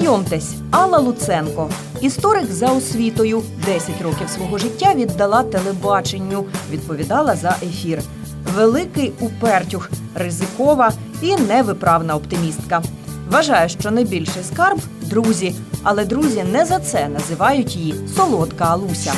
Знайомтесь, Алла Луценко, історик за освітою. 10 років свого життя віддала телебаченню, відповідала за ефір. Великий упертюх, ризикова і невиправна оптимістка. Вважає, що найбільший скарб друзі, але друзі не за це називають її солодка Алуся.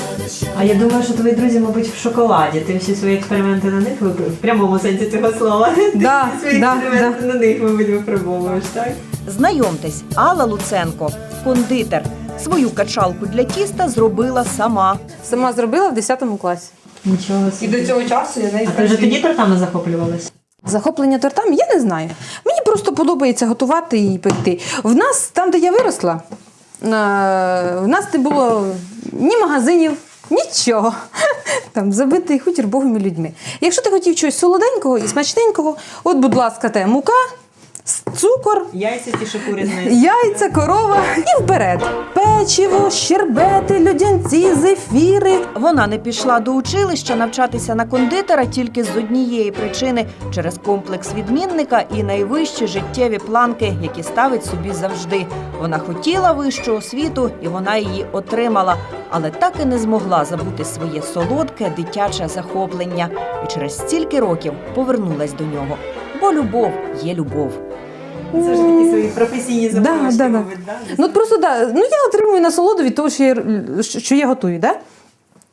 А я думаю, що твої друзі, мабуть, в шоколаді. Ти всі свої експерименти на них випро- в прямому сенсі цього слова. Да, Ти свої да, експерименти на них, мабуть, випробовуєш, так? Знайомтесь, Алла Луценко, кондитер. Свою качалку для тіста зробила сама. Сама зробила в 10 класі. Нічого І до цього часу я нею А ти вже тоді тортами захоплювалась? Захоплення тортами я не знаю. Мені просто подобається готувати і пекти. В нас, там, де я виросла, е, в нас не було ні магазинів, нічого. Там забитий хутір богими людьми. Якщо ти хотів чогось солоденького і смачненького, от, будь ласка, те мука, цукор, Яйця ті шокури яйця, корова і вперед. Печиво, щербети, льодянці, зефіри. Вона не пішла до училища навчатися на кондитера тільки з однієї причини через комплекс відмінника і найвищі життєві планки, які ставить собі завжди. Вона хотіла вищу освіту, і вона її отримала, але так і не змогла забути своє солодке дитяче захоплення. І через стільки років повернулась до нього. Бо любов є любов. Це ж такі свої професійні Да, да, да. да? Ну от просто да, ну я отримую насолоду від того, що я, що я готую, да?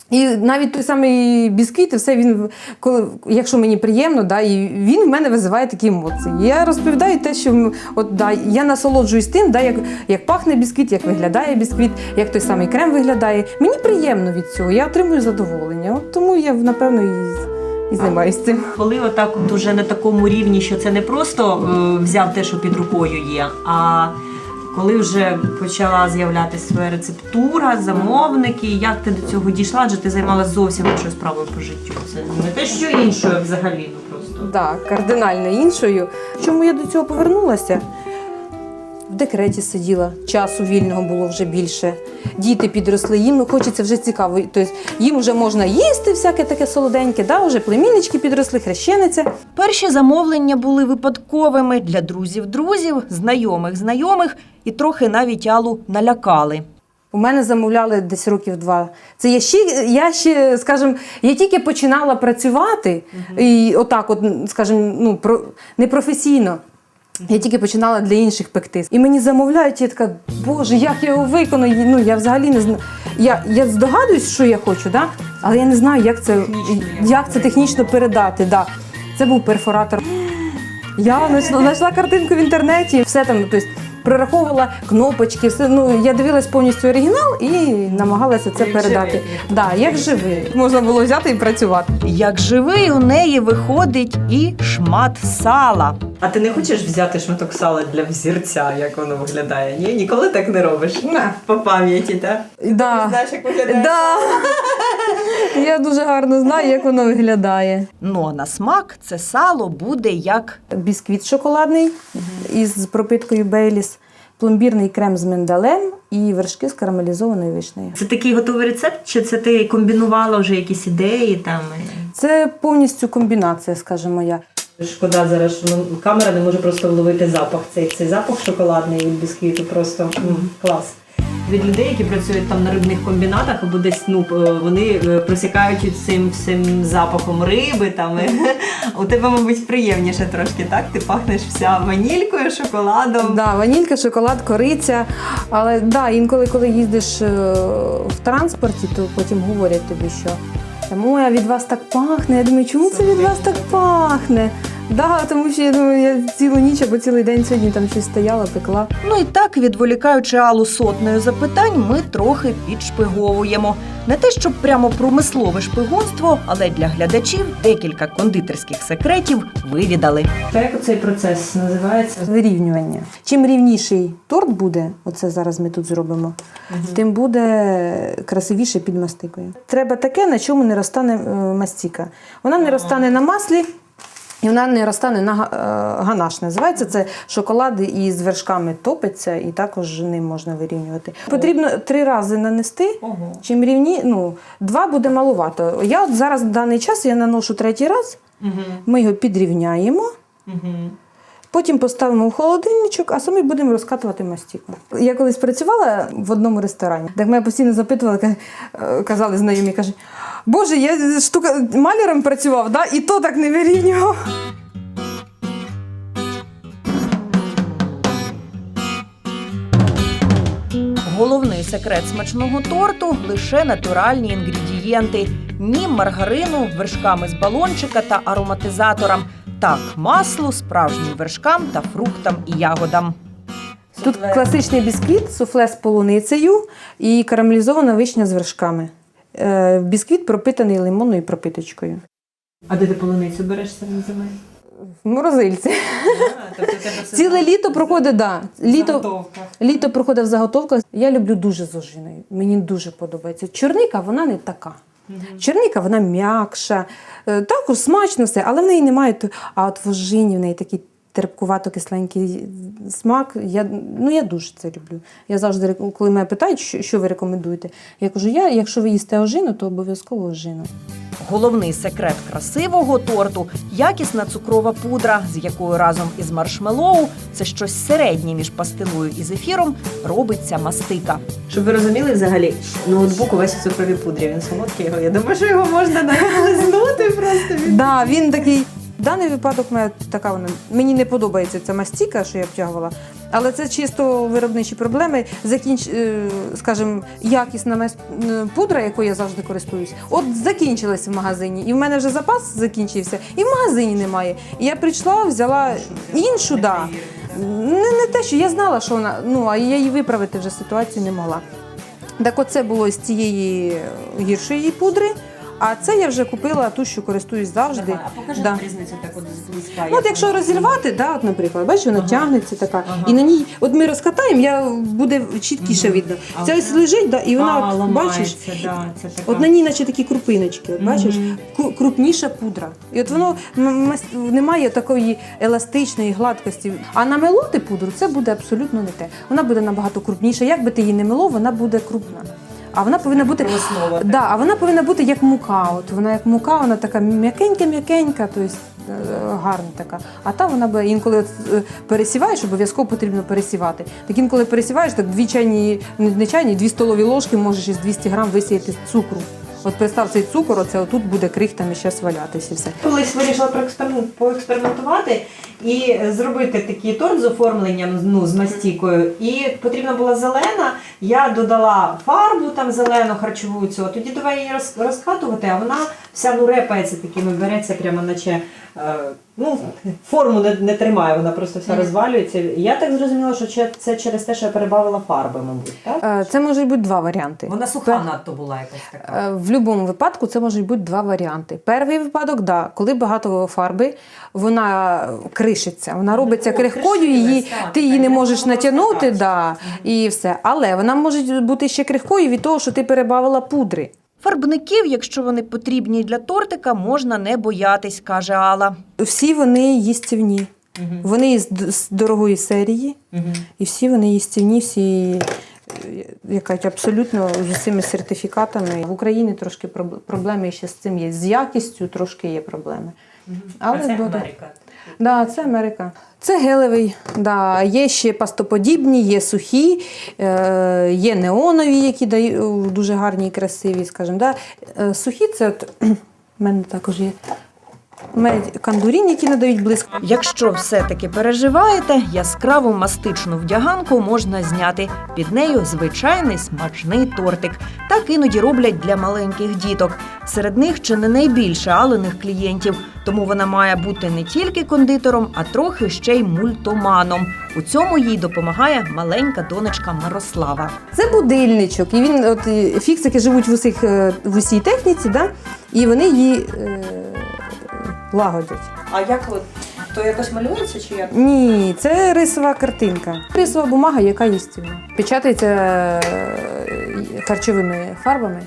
І навіть той самий бісквіт, і все він, коли, якщо мені приємно, да, і він в мене визиває такі емоції. Я розповідаю те, що от, да, я насолоджуюсь тим, да, як, як пахне бісквіт, як виглядає бісквіт, як той самий крем виглядає. Мені приємно від цього, я отримую задоволення. От тому я, напевно, і, і займаюся цим. Коли отак от уже на такому рівні, що це не просто е, взяв те, що під рукою є, а коли вже почала з'являтися своя рецептура, замовники, як ти до цього дійшла? Адже ти займалася зовсім іншою справою по життю. Це не те, що іншою взагалі, ну просто. Так, кардинально іншою. Чому я до цього повернулася? Декреті сиділа, часу вільного було вже більше. Діти підросли, їм хочеться вже цікаво. Тобто їм вже можна їсти всяке таке солоденьке, да? вже племіннички підросли, хрещениця. Перші замовлення були випадковими для друзів друзів, знайомих знайомих, і трохи навіть Аллу налякали. У мене замовляли десь років два. Це я ще, я ще, скажімо, я тільки починала працювати, і отак, от, скажімо, ну, про, непрофесійно. Я тільки починала для інших пекти. І мені замовляють, і я така, боже, як я його виконую? Ну, я взагалі не знаю. Я, я здогадуюсь, що я хочу, да? але я не знаю, як це, як це технічно передати. Да. Це був перфоратор. Я знайшла, знайшла картинку в інтернеті, все там, тобто прораховувала кнопочки, все. Ну, я дивилась повністю оригінал і намагалася це Як передати. живий. Да, як живий. Можна було взяти і працювати. Як живий у неї виходить і шмат сала. А ти не хочеш взяти шматок сала для взірця, як воно виглядає? Ні, ніколи так не робиш. Не. По пам'яті, так? Да. Знаєш, як виглядає? Да. Я дуже гарно знаю, як воно виглядає. Ну а на смак це сало буде як Бісквіт шоколадний із пропиткою Бейліс, пломбірний крем з миндалем і вершки з карамелізованою вишнею. Це такий готовий рецепт, чи це ти комбінувала вже якісь ідеї там? Це повністю комбінація, скажімо я. Шкода зараз, що ну, камера не може просто вловити запах. Цей, цей запах шоколадний від бісквіту просто м, клас. Від людей, які працюють там на рибних комбінатах, або десь ну е, вони е, просікають цим всім запахом риби. Там і у тебе, мабуть, приємніше трошки, так? Ти пахнеш вся ванількою, шоколадом. Да, ванілька, шоколад, кориця. Але да, інколи, коли їздиш е, в транспорті, то потім говорять тобі, що ой, а від вас так пахне. Я думаю, чому це від вас так пахне? Да, тому що я думаю, я цілу ніч або цілий день сьогодні там щось стояла, пекла. Ну і так, відволікаючи Аллу сотнею запитань, ми трохи підшпиговуємо. Не те, щоб прямо промислове шпигунство, але для глядачів декілька кондитерських секретів вивідали. Та як цей процес називається? Вирівнювання. Чим рівніший торт буде, оце зараз ми тут зробимо, тим буде красивіше під мастикою. Треба таке, на чому не розтане е, мастіка. Вона не розтане на маслі. І вона не розтане на е, ганаш. Називається це шоколад із вершками топиться, і також ним можна вирівнювати. Потрібно три рази нанести. Ого. Чим рівні, ну два буде маловато. Я от зараз в даний час я наношу третій раз. Угу. Ми його підрівняємо. Угу. Потім поставимо в холодильничок, а самі будемо розкатувати мастіку. Я колись працювала в одному ресторані, так мене постійно запитували, е, казали знайомі, каже, Боже, я штука маляром працював, да? і то так не вирівнював. Головний секрет смачного торту лише натуральні інгредієнти: ні маргарину, вершками з балончика та ароматизаторам. Так, маслу, справжнім вершкам та фруктам і ягодам. Тут класичний бісквіт, суфле з полуницею і карамелізована вишня з вершками. Е, Бісквіт пропитаний лимонною пропиточкою. А де ти полуницю береш самі зими? В морозильці. Тобто Ціле літо проходить, да. Літо, літо проходить в заготовках. Я люблю дуже з ожиною. Мені дуже подобається. Чорника вона не така. Чорника вона м'якша, е, також смачно все, але в неї немає. А от в в неї такий терпкувато-кисленький смак. Я, ну, я дуже це люблю. Я завжди, коли мене питають, що, що ви рекомендуєте, я кажу, я, якщо ви їсте ожину, то обов'язково ожину. Головний секрет красивого торту якісна цукрова пудра, з якою разом із маршмеллоу, це щось середнє між пастилою і зефіром, робиться мастика. Щоб ви розуміли взагалі, ноутбук увесь в цукровій пудрі. Він солодкий його. Я думаю, що його можна навіть лизнути просто. Да, він такий. Даний випадок мене така вона. Мені не подобається ця мастіка, що я втягувала. Але це чисто виробничі проблеми. Закінч, е, скажімо, якісна е, пудра, якою я завжди користуюсь, от закінчилася в магазині. І в мене вже запас закінчився, і в магазині немає. І я прийшла, взяла іншу, да. Не, не те, що я знала, що вона, ну а я її виправити вже ситуацію не могла. Так оце було з цієї гіршої пудри. А це я вже купила ту, що користуюсь завжди. А покажи Да. різницю так от зблизька. Ну, от якщо розірвати, да, от, наприклад, бачиш, вона Ага. тягнеться така. Ага. І на ній, от ми розкатаємо, я, буде чіткіше Мгм. видно. Ця ось лежить, да, і вона, а, от, ламається, бачиш, да, це така. от на ній наче такі крупиночки, от, бачиш, Мгм. Крупніша пудра. І от воно немає такої еластичної гладкості. А намелоти пудру це буде абсолютно не те. Вона буде набагато крупніша. Як би ти її не мелов, вона буде крупна. А вона повинна бути да, а вона повинна бути як мука. От вона як мука, вона така м'якенька-м'якенька, тобто е, гарна така. А та вона би інколи от, е, пересіваєш, обов'язково потрібно пересівати. Так інколи пересіваєш, так дві чайні, не чайні, дві столові ложки можеш із 200 грам висіяти цукру. От представ цей цукор, оце отут буде крихтами ще свалятися. все. Колись вирішила поекспериментувати і зробити такий торт з оформленням ну, з мастікою. І потрібна була зелена. Я додала фарбу там зелену, харчову цю. Тоді давай її розкатувати, а вона вся ну репається такими, береться прямо наче. Е, Ну, форму не, не тримає, вона просто вся розвалюється. Я так зрозуміла, що це через те, що я перебавила фарби, мабуть. Так? Е, Це можуть бути два варіанти. Вона суха надто була якась така. Е, В будь-якому випадку це можуть бути два варіанти. Перший випадок, да, коли багато фарби, вона кришиться, вона робиться крихкою, її, ти її не можеш натягнути, да, і все. Але вона може бути ще крихкою від того, що ти перебавила пудри. Фарбників, якщо вони потрібні для тортика, можна не боятись, каже Алла. Всі вони їстівні. Вони із з дорогої серії, і всі вони їстівні, всі якась абсолютно з усіми сертифікатами. В Україні трошки проб- проблеми ще з цим є. З якістю трошки є проблеми. Але а це буде. Америка. Да, це Америка. Це гелевий. Да. Є ще пастоподібні, є сухі, е, є неонові, які дають дуже гарні і красиві, скажімо. Да. Е, Сухі це от, в мене також є. Мед кандурін, які надають блиск. Якщо все-таки переживаєте, яскраву мастичну вдяганку можна зняти. Під нею звичайний смачний тортик. Так іноді роблять для маленьких діток. Серед них чи не найбільше алених клієнтів. Тому вона має бути не тільки кондитером, а трохи ще й мультоманом. У цьому їй допомагає маленька донечка Мирослава. Це будильничок. І він, от фіксики живуть в усіх е, в усій техніці, да? і вони її е, лагодять. А як от? То якось малюється чи як? Ні, це рисова картинка. Рисова бумага, яка їстівна. Печатається е, харчовими фарбами.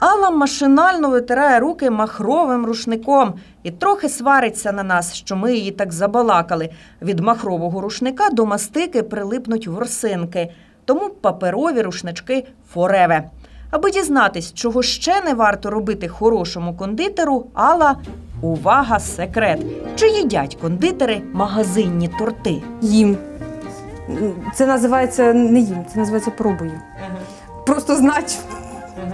Алла машинально витирає руки махровим рушником і трохи свариться на нас, що ми її так забалакали. Від махрового рушника до мастики прилипнуть ворсинки, тому паперові рушнички фореве. Аби дізнатись, чого ще не варто робити хорошому кондитеру, Алла увага, секрет. Чи їдять кондитери магазинні торти? Їм. Це називається не їм, це називається пробую. Просто знати.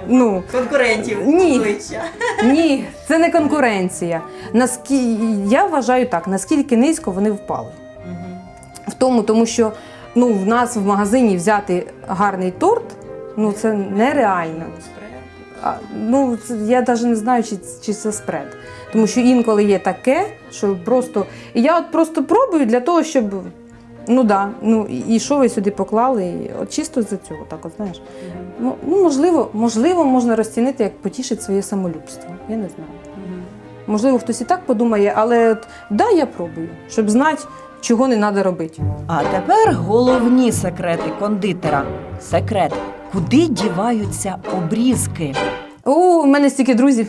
Ну, Конкурентів. Ні. обличчя. ні, це не конкуренція. Наскільки, я вважаю так, наскільки низько вони впали. В тому, тому що ну, в нас в магазині взяти гарний торт, ну це нереально. А, ну, це- я навіть не знаю, чи, чи це спред. Тому що інколи є таке, що просто. І я от просто пробую для того, щоб. Ну да, ну і що ви сюди поклали? І от чисто за цього, так от знаєш. Ну, ну можливо, можливо, можна розцінити, як потішить своє самолюбство. Я не знаю. Можливо, хтось і так подумає, але от, да, я пробую, щоб знати, чого не треба робити. А тепер головні секрети кондитера. Секрет, куди діваються обрізки? О, у мене стільки друзів.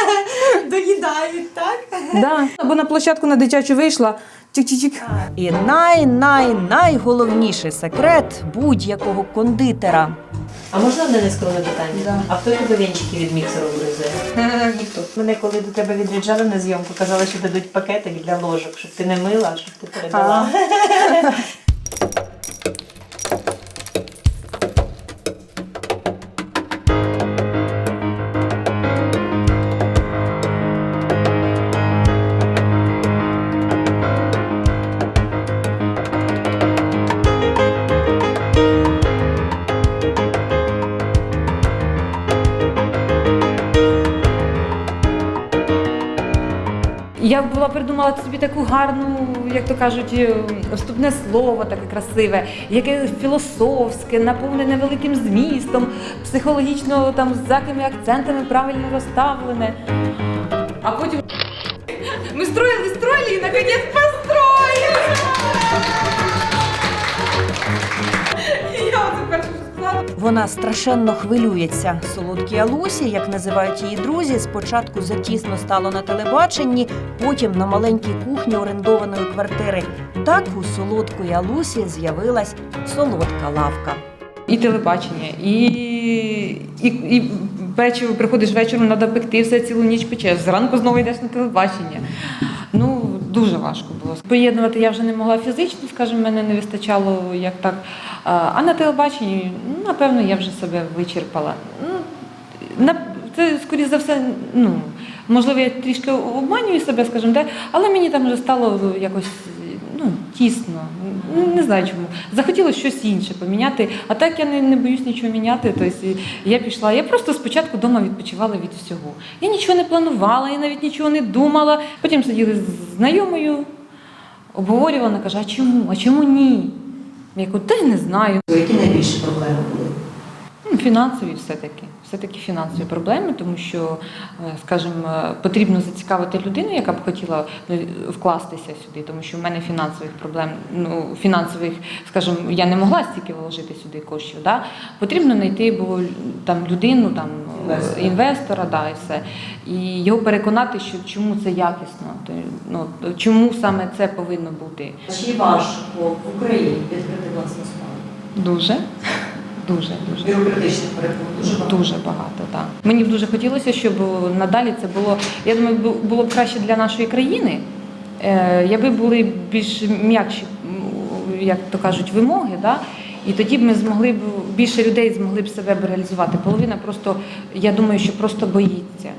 Доїдають, так? Да. Або на площадку на дитячу вийшла. Чик-чик-чик. І най-най-найголовніший секрет будь-якого кондитера. А можна одне нескромне питання? Да. А хто тебе вінчики від міксеру гризе? Ніхто. Мене коли до тебе відряджали на зйомку, казали, що дадуть пакетик для ложок, щоб ти не мила, щоб ти передала. Я придумала собі таку гарну, як то кажуть, е, вступне слово, таке красиве, яке філософське, наповнене великим змістом, психологічно там з якими акцентами правильно розставлене. А потім ми строїли, строїли і наконець Вона страшенно хвилюється. Солодкі Алусі, як називають її друзі, спочатку затісно стало на телебаченні, потім на маленькій кухні орендованої квартири. Так у солодкої Алусі з'явилась солодка лавка. І телебачення, і, і, і печиво приходиш вечором, треба пекти, все цілу ніч печеш. Зранку знову йдеш на телебачення. Ну, дуже важко було. Поєднувати я вже не могла фізично, скажімо, мене не вистачало як так. А на телебаченні, ну, напевно, я вже себе вичерпала. Ну, це, скоріше за все, ну, можливо, я трішки обманюю себе, скажімо, так, але мені там вже стало якось ну, тісно. Ну, Не знаю чому. Захотілося щось інше поміняти. А так я не, не боюсь нічого міняти. Тобто я пішла. Я просто спочатку вдома відпочивала від всього. Я нічого не планувала, я навіть нічого не думала. Потім сиділи з знайомою, обговорювала, каже, а чому? А чому ні? Я кажу, та й не знаю. Які найбільші проблеми були? Ну, Фінансові все-таки. Все-таки фінансові проблеми, тому що, е, скажімо, е, потрібно зацікавити людину, яка б хотіла ну, вкластися сюди, тому що в мене фінансових проблем, ну, фінансових, скажімо, я не могла стільки вложити сюди коштів. Да? Потрібно знайти було там людину, там е, Інвестора. інвестора, да, і все. І його переконати, що чому це якісно, то, ну, чому саме це повинно бути. Чи важко в Україні відкрити власну справу? Дуже, дуже, дуже. Бюрократичних перепон дуже багато. Дуже багато, так. Мені б дуже хотілося, щоб надалі це було. Я думаю, було б краще для нашої країни, е, якби були більш м'якші, як то кажуть, вимоги. Да? І тоді б ми змогли б більше людей змогли б себе б реалізувати. Половина просто, я думаю, що просто боїться.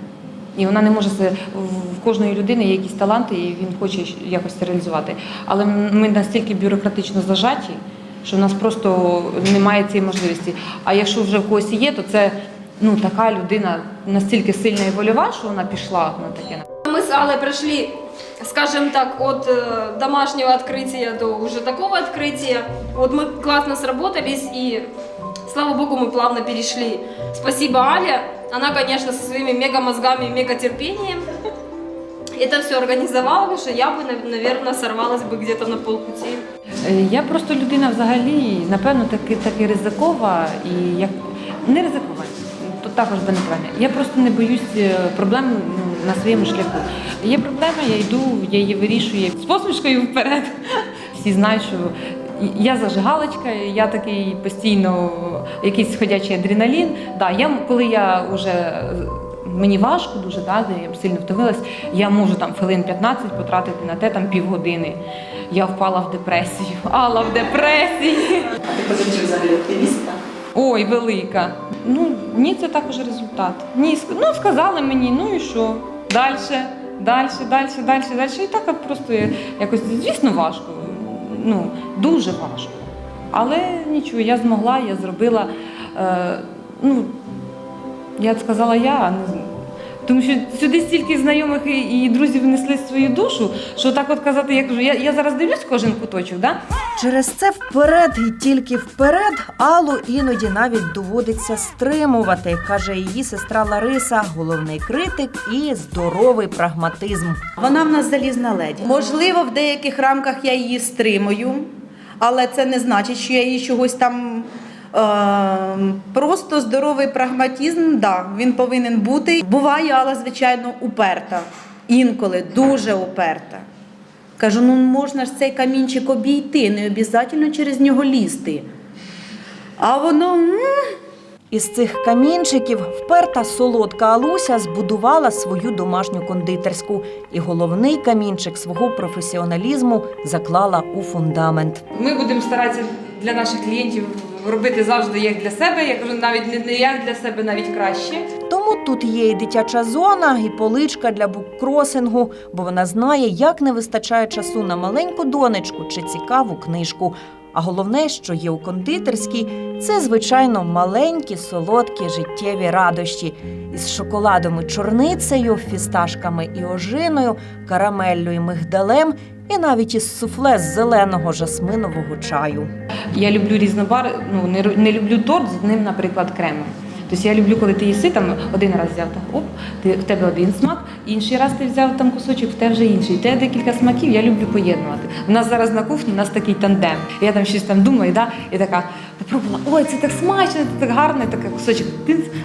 І вона не може в- кожної людини є якісь таланти, і він хоче якось це реалізувати. Але ми настільки бюрократично зажаті, що в нас просто немає цієї можливості. А якщо вже в когось є, то це ну така людина настільки сильна і вольова, що вона пішла на таке. Мы с Аллой прошли, скажем так, от э, домашнего открытия до уже такого открытия. Вот мы классно сработались и, слава богу, мы плавно перешли. Спасибо Але. Она, конечно, со своими мега-мозгами и мега-терпением это все организовала, потому что я бы, наверное, сорвалась бы где-то на полпути. Е, Я просто людина взагалі, напевно, таки, таки ризикова і як не ризикова, то також би неправильно. Я просто не боюсь е, проблем ну, на своєму шляху. Є проблема, я йду, я її вирішую з посмішкою вперед. Всі знають, що я зажигалочка, я такий постійно якийсь ходячий адреналін. Да, я, коли я вже мені важко дуже, да, я сильно втомилась, я можу там хвилин 15 потратити на те там півгодини. Я впала в депресію. Алла в депресії. А ти позицію взагалі оптимістка? Ой, велика. Ну, ні, це також результат. Ні, ну сказали мені, ну і що? Далі, далі, далі, далі, далі. І так просто якось, звісно, важко. Ну, дуже важко. Але нічого, я змогла, я зробила. Е, ну, я сказала я, а не тому що сюди стільки знайомих і, і друзів внесли свою душу, що так от казати, я кажу, я, я зараз дивлюсь кожен куточок, да? Через це вперед і тільки вперед Аллу іноді навіть доводиться стримувати, каже її сестра Лариса, головний критик і здоровий прагматизм. Вона в нас залізна леді. Можливо, в деяких рамках я її стримую, але це не значить, що я її чогось там. Е, просто здоровий прагматизм, да, він повинен бути. Буває, але звичайно уперта. Інколи дуже уперта. Кажу, ну можна ж цей камінчик обійти, не обов'язково через нього лізти. А воно. Із цих камінчиків вперта солодка Алуся збудувала свою домашню кондитерську, і головний камінчик свого професіоналізму заклала у фундамент. Ми будемо старатися для наших клієнтів робити завжди як для себе. Я кажу, навіть не, як для себе, навіть краще. Тому тут є і дитяча зона, і поличка для буккросингу, бо вона знає, як не вистачає часу на маленьку донечку чи цікаву книжку. А головне, що є у кондитерській, це звичайно маленькі, солодкі життєві радощі із шоколадом і чорницею, фісташками і ожиною, карамеллю і мигдалем, і навіть із суфле з зеленого жасминового чаю. Я люблю різнобар, ну не, не люблю торт з ним, наприклад, кремом. Тобто я люблю, коли ти їси там один раз взяв так, оп, ти, в тебе один смак, інший раз ти взяв там кусочок, в тебе вже інший. Те декілька смаків, я люблю поєднувати. У нас зараз на кухні у нас такий тандем. Я там щось там думаю, да, і така попробувала, ой, це так смачно, це так гарно, і така кусочок.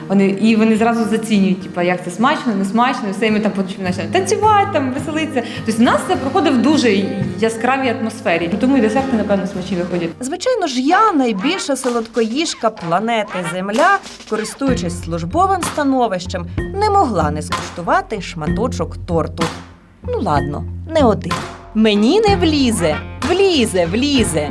Вони, і вони зразу зацінюють, типу, як це смачно, не смачно, все, і ми там починаємо танцювати, там, веселитися. Тобто у нас це проходить в дуже яскравій атмосфері. Тому і десерти, напевно, смачні виходять. Звичайно ж, я найбільша солодкоїжка планети Земля, користуючись службовим становищем, не могла не скуштувати шматочок торту. Ну ладно, не один. Мені не влізе, влізе, влізе.